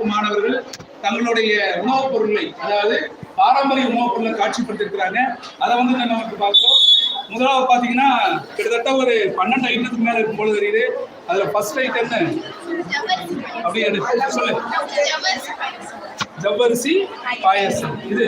வகுப்பு மாணவர்கள் தங்களுடைய உணவுப் பொருட்களை அதாவது பாரம்பரிய உணவுப் பொருளை காட்சிப்படுத்திருக்கிறாங்க அதை வந்து நம்ம நமக்கு பார்த்தோம் முதலாவது பார்த்தீங்கன்னா கிட்டத்தட்ட ஒரு பன்னெண்டு ஐட்டத்துக்கு மேலே இருக்கும் போல தெரியுது. அதில் ஃபர்ஸ்ட் ஐட்டம் அப்படி எடுத்து சொல்லு. ஜவ்வரிசி பாயசம். இது?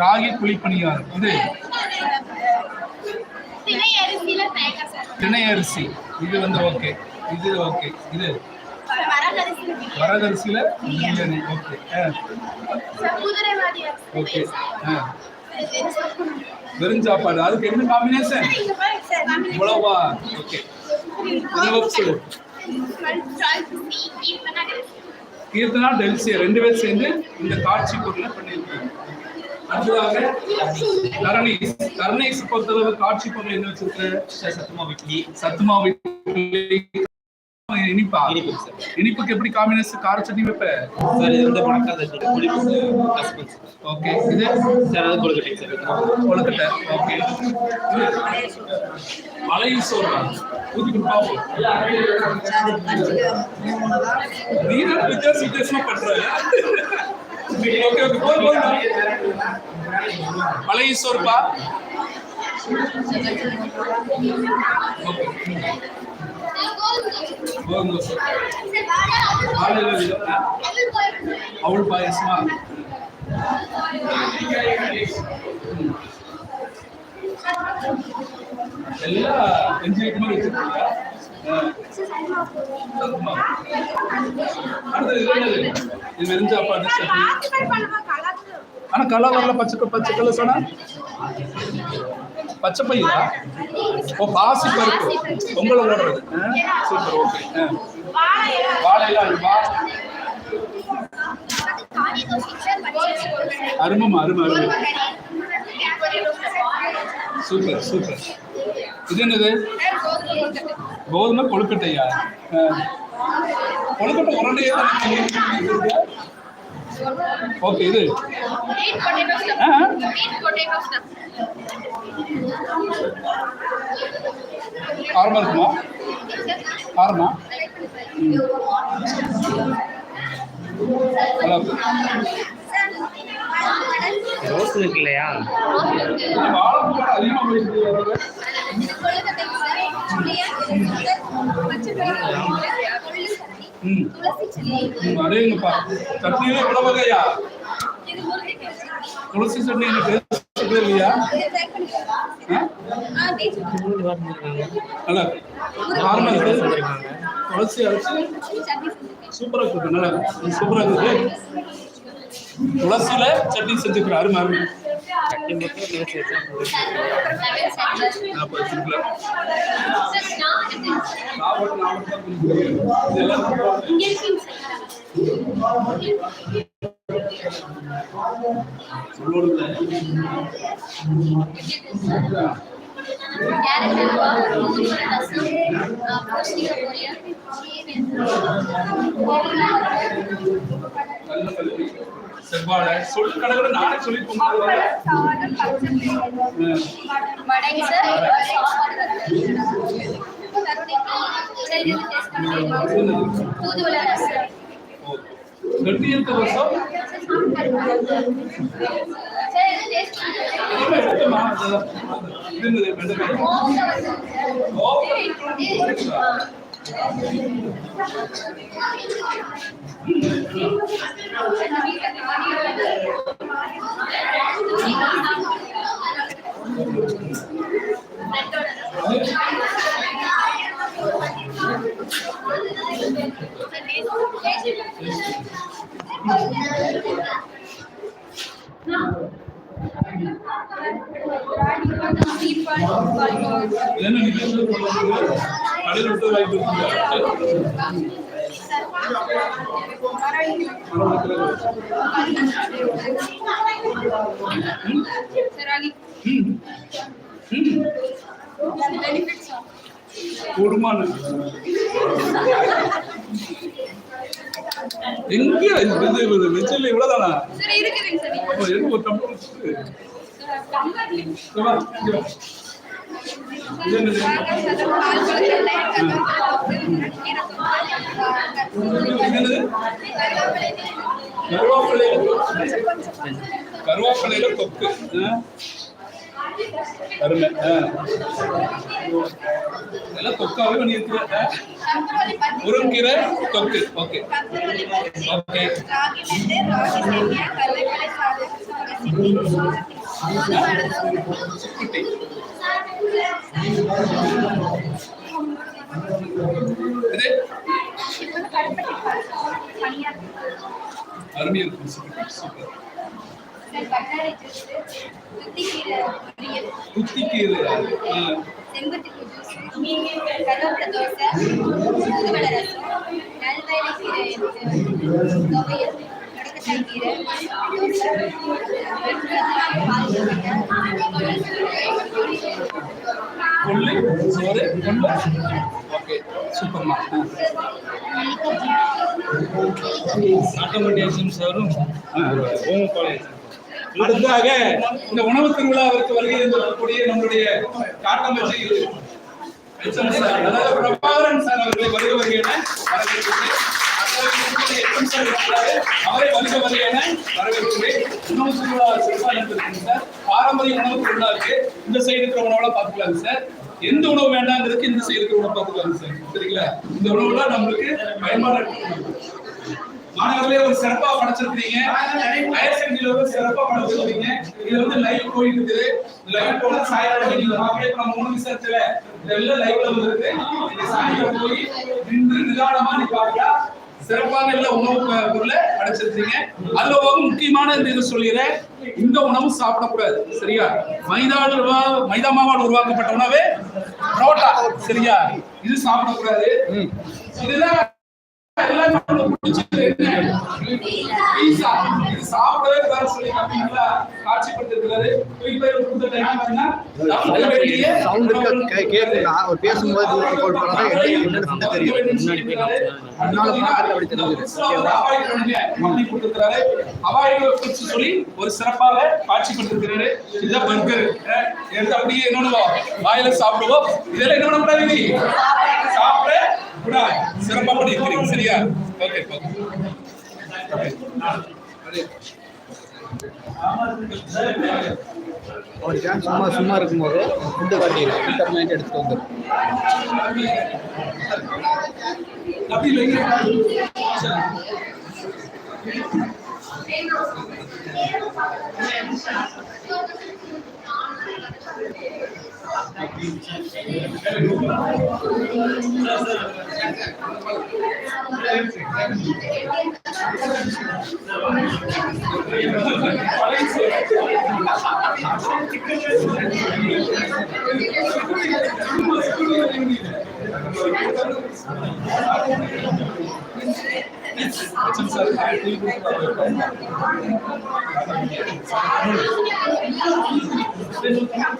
ராகி குழிப்பணியாரம் இது? திணை அரிசி. இது வந்து ஓகே இது ஓகே இது? வரகரிசியில பிரியாணி. ஓகே ஓகே வெறும் சாப்பாடு அதுக்கு என்ன காம்பினேஷன் இங்க பாருங்க சார் மாமி. இவ்வளவா ஓகே கீர்த்தனா டெல்சி ரெண்டு பேர் சேர்ந்து இந்த காட்சி பொருளை பண்ணியிருக்காங்க. அடுத்ததாக கரணீஸ் கரணீஸ் பொறுத்தளவு காட்சி பொருள் என்ன வச்சிருக்க? சத்துமாவு இட்லி சத்துமாவு இட்லி, இனிப்பா. இனிப்புக்கு எப்படி காம்பினேஷன்? கார சட்னி வைப்ப? சார் இது வந்து மணக்காத புளிப்பு ஓகே இது? சார் அது கொழுக்கட்டை சார். கொழுக்கட்டை ஓகே. மலையும் சோறு? நீ தான் வித்தியாச வித்தியாசமா பண்ற ஓகே ஓகே போய் போய் மலை சோறுப்பா? ஓகே. கோதுமை சோறு காலையில விதம் அவள் பாயசமா எல்லாம் அஞ்சு ஐட்டமா வச்சிருக்கீங்க அடுத்தது இது என்னது? இது வெறும் பச்சை பயிரா? ஓ பாசி பருப்பு. பொங்கல ஓடுறது சூப்பர் ஓகே. வாழையெல்லாம் அருமா அருமமா அருமை அருமை. Super super. இது என்னது? கோதுமை கொழுக்கட்டையா? ஆ. கொழுக்கட்டை உரண்டையே ஓகே இது. ஆ காரமா இருக்குமா? காரமா? நல்லா இருக்கு. ரோஸ் இருக்கு இல்லையா? இந்த அடேங்கப்பா. சட்னியில இவ்வளவு வகையா துளசி சட்னி எனக்கு இல்லையா? நல்லா துளசி அரைச்சு சூப்பரா இருக்கு. நல்லா இருக்கு. சூப்பரா இருக்குது துளசியில சட்னி செஞ்சுக்கிறேன் அருமை அருமை. சட்னி மட்டும் பேசி கேரட் செவ்வாழை. சொல்லு கடவுளை நானே சொல்லி கட்டியத்து வருஷம் சார் இது டேஸ்ட் இது என்ன நீ பேசுறது சொல்லுங்க. கடையில் விட்டு. ம். குடும்பம் எங்க இது வெச்சில் இவ்வளவுதானா எனக்கு ஒரு டம்ளர் கருவேப்பிலையில ஆ. அருமை. இதெல்லாம் தொக்காவே பண்ணியிருக்கிற முருங்கீரை தொக்கு ஓகே. ஓகே. சுக்குட்டி இது? அருமையா இருக்கு சுக்குட்டி சூப்பர் குத்திக்கீரை செம்பருத்தி கருவேப்பிலை தோசை தூதுவளை ரசம் கீரை துவையல். கீரை கொள்ளு சோறு கொள்ளு. ஓகே சூப்பர்மா. ஆட்டோமேட்டிக் சாரும் ஓமப்பாளையம் அடுத்ததாக இந்த உணவு திருவிழாவிற்கு வருகை இருக்கக்கூடிய நம்மளுடைய காட்டமச்சி எச்எம் சார் அதாவது பிரபாகரன் சார் அவர்களை வருக வருக என வரவேற்கிறேன். அவரை வருக வருக என வரவேற்கிறேன் உணவு திருவிழா சிறப்பாக நடந்திருக்கு சார் பாரம்பரிய உணவு திருவிழா இருக்கு இந்த சைடு இருக்கிற உணவெல்லாம் பார்த்துக்கலாங்க சார் எந்த உணவு வேண்டாங்கிறதுக்கு இந்த சைடு இருக்கிற உணவு பார்த்துக்கலாங்க சார் சரிங்களா இந்த உணவுலாம் நம்மளுக்கு பயன்பாடு மாணவர்களே ஒரு சிறப்பா படைச்சிருக்கீங்க ஹையர் செகண்டரியில ஒரு சிறப்பா படைச்சிருக்கீங்க இது வந்து லைவ் போயிட்டு இருக்குது லைவ் போல சாயங்காலம் நீங்க பார்க்கவே நம்ம மூணு விசாரத்துல இதெல்லாம் லைவ்ல வந்துருக்கு நீங்க சாயங்காலம் போய் நின்று நிதானமா நீ பார்க்கலாம் சிறப்பான எல்லா உணவு பொருளை படைச்சிருக்கீங்க. அதுல ஒரு முக்கியமான இது சொல்லிடுறேன். இந்த உணவு சாப்பிடக்கூடாது. சரியா? உருவா- மைதா மாவால் உருவாக்கப்பட்ட உணவு. புரோட்டா. சரியா? இது சாப்பிடக்கூடாது. இதுதான் எல்லாம் நம்மளுக்கு பிடிச்சது என்ன? பீஸா. இது சாப்பிடவே கூடாதுன்னு சொல்லி கம்பெனில காட்சிப்படுத்திருக்கிறாரு. கொடுத்த time பாத்தீங்கன்னா, சவுண்ட் இருக்க அவர் பேசும்போது கோல் எனக்கு என்னன்னு தெரியும் அப்படி தெரிஞ்சது. கொடுத்திருக்கிறாரு. அவாய்ட் சொல்லி ஒரு சிறப்பாக காட்சிப்படுத்திருக்கிறாரு. burger. அஹ், எடுத்து அப்படியே? வாயில சாப்பிடுவோம் இதெல்லாம் என்ன பண்ணக்கூடாது நீ? சாப்பிட கூடாது சிறப்பா பண்ணியிருக்கிறீங்க சரியா? ஓகே சும்மா சும்மா இருக்கும்போது ஃபுட்டு காட்டிடும் இன்டர்நெட் எடுத்துட்டு வந்து அப்படி வைங்க ஓகே அருமை, அருமை. எல்லா படைப்பும் நல்லா இருக்குது. ஆனா எது வேணாலும் அங்க போய் வந்து நின்னுக்கிறாங்க.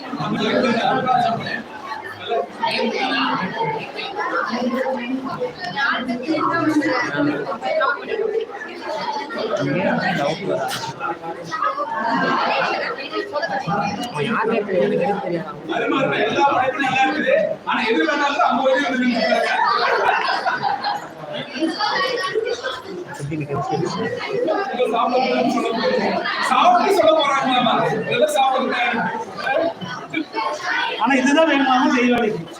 இங்க சாப்பிடக்கூடாதுன்னு சொல்ல போறாங்க. சாப்பிட்டு சொல்ல போறாங்க ஆனா இதுதான் வேணுமா செய்வாடிக்கு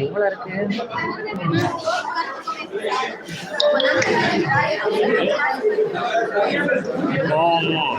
எவ்வளோ இருக்கு ஆமாம்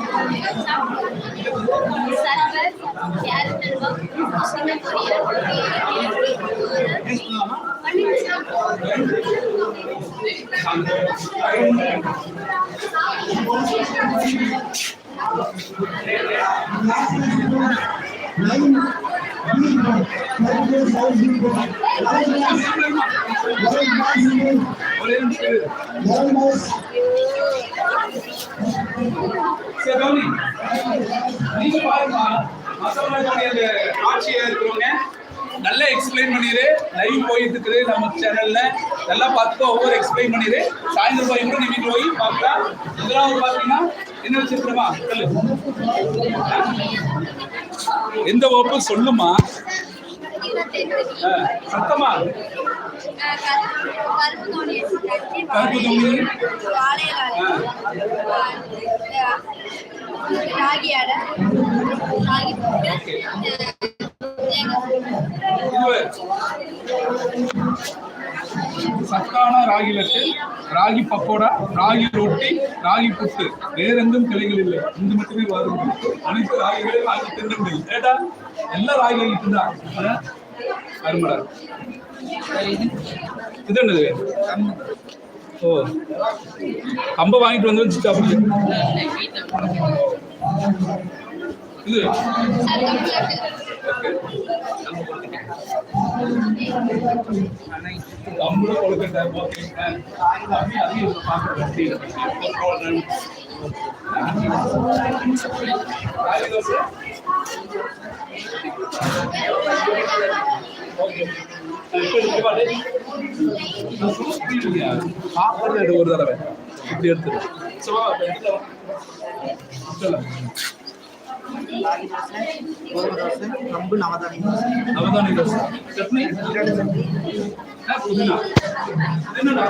Olhando, olhando, olhando, சரி, கௌரி. நீங்க பாருமா மசவனுடைய அந்த ஆட்சியா இருக்கிறவங்க நல்லா எக்ஸ்பிளைன் பண்ணிடு லைவ் போயிட்டு இருக்குது நம்ம சேனல்ல நல்லா பார்த்துக்கோ ஒவ்வொரு எக்ஸ்பிளைன் பண்ணிடு சாயந்தரம் போய் கூட நீ போய் பார்க்கலாம் முதலாவது பார்த்தீங்கன்னா என்ன வச்சிருக்கிறமா? சொல்லு. எந்த வகுப்பு? சொல்லுமா சத்தமா? கருப்பு தோணி கருப்பு தோணி. ராகி அடை ராகி சத்தான ராகி லட்டு ராகி பக்கோடா ராகி ரொட்டி ராகி புட்டு வேறெங்கும் கிளைகள் இல்லை. இங்கு மட்டுமே வரும் அனைத்து ராகிகளையும் ராகி திண்டங்கள் ஏடா எல்லா ராகிகளும் இருக்குதா அருமடா. இது என்னது? ஓ. கம்ப வாங்கிட்டு வந்து வச்சு சாப்பிடுங்க இது. கம்பள கொழுக்கட்டை ஓகே பார்க்குறேன் ராகி தோசை ஓகே சாப்பாடு எடு ஒரு தடவை இப்படி எடுத்துரு சும்மா சொல்லு கோதுமை தோசை கம்பு நவதானி தோசை நவதானி தோசை சட்னி ஈரடு சட்னி ஆ, புதினா என்னடா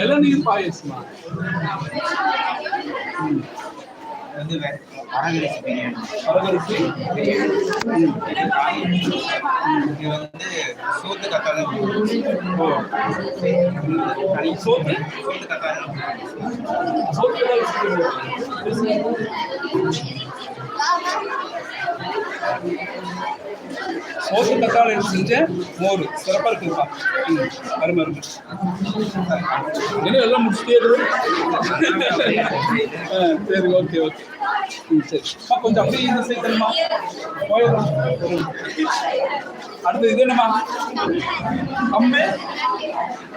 இளநீர் பாயசமா ம். வந்து வரகரிசி பிரியாணி வரகரிசி இது வந்து சோத்து கத்தாழை சோத்து சோத்து கத்தாழை சோத்து சோத்து தக்காளி செஞ்ச மோர். சிறப்பா இருக்குப்பா. ம், அருமை அருமை. என்ன எல்லாம் முடிச்சுட்டே இருக்கு ஆ, சரி ஓகே ஓகே. ம் சரி. அம்மா, கொஞ்சம் அப்படியே இந்த சைடு தருமா போயிடலாம். அடுத்து இது என்னம்மா? கம்பு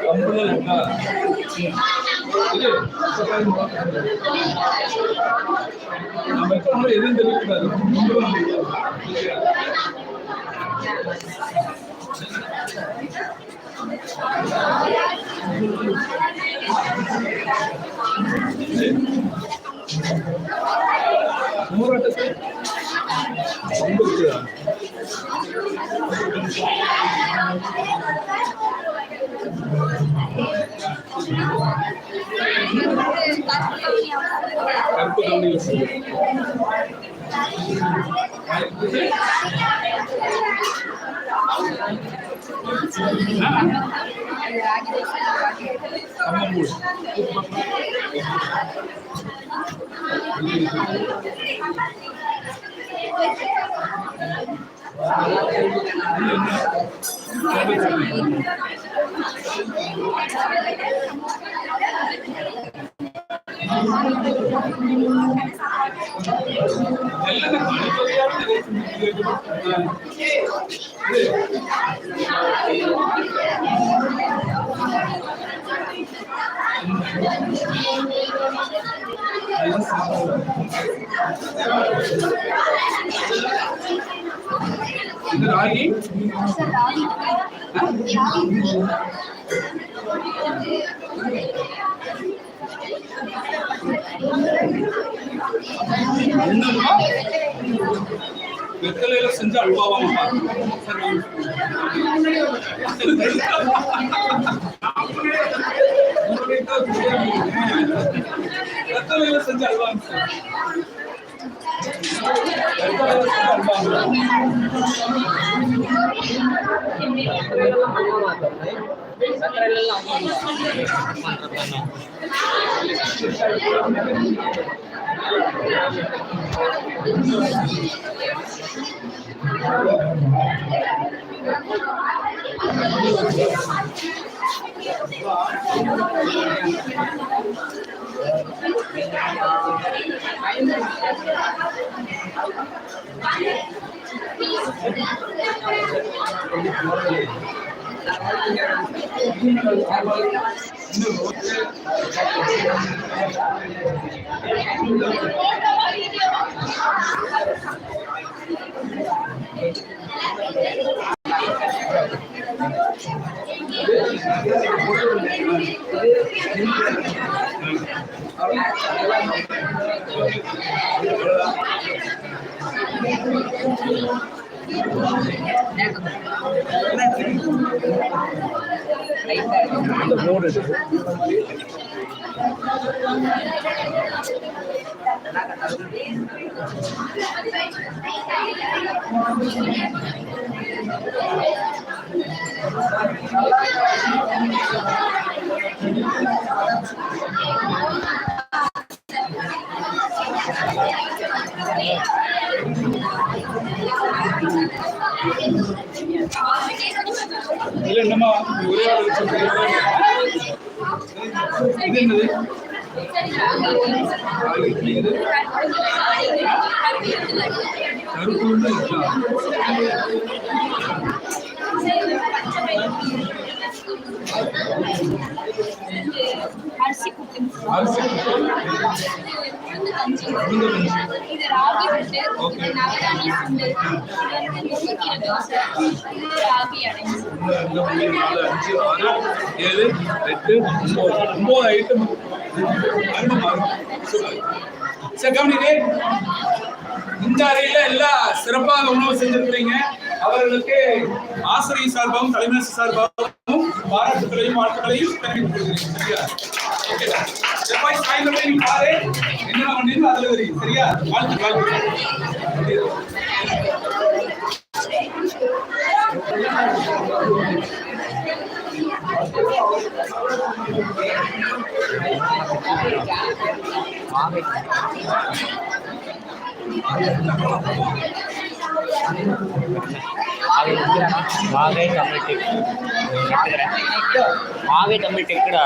கம்புல இருக்கா ம். இது? நம்ம எதுவும் தெரியக்கூடாது. கருப்பு கவுனியில் ಎಲ್ಲ இது இது ராகி சார் ராகி ராகி என்னப்பா வெத்தலையில செஞ்ச அல்வாவாமா வெத்தலையில செஞ்ச அல்வா வெத்தலையில செஞ்ச அல்வா அந்த போர்டு இல்ல என்னமா ஒரே ஆள் வச்சிருக்கீங்க. என்னது கருப்பு அரிசி புட்டு உளுந்து கஞ்சி இது ராகி புட்டு இது நவதானிய சுண்டல் இது வந்து முருங்கைக்கீரை தோசை இது ராகி அடைஞ்சு ஏழு, எட்டு, ஒன்பது. ஒன்பது ஐட்டம் சார் கவனிங்க இந்த அறையில எல்லாம் சிறப்பாக உணவு செஞ்சிருக்கிறீங்க அவர்களுக்கு ஆசிரியர் சார்பாகவும் தலைமை சார்பாகவும் பாராட்டுகளையும் வாழ்த்துக்களையும் தெரிவித்துக் கொள்கிறேன். சரியா? செவ்வாய் சாயந்தரம் நீ பாரு. என்ன பண்ணீங்க அதுல தெரியும் சரியா? வாழ்த்து வாழ்த்து. ஆகை ஆகை தமிழ் டெக் ஆகை தமிழ் டெக்குடா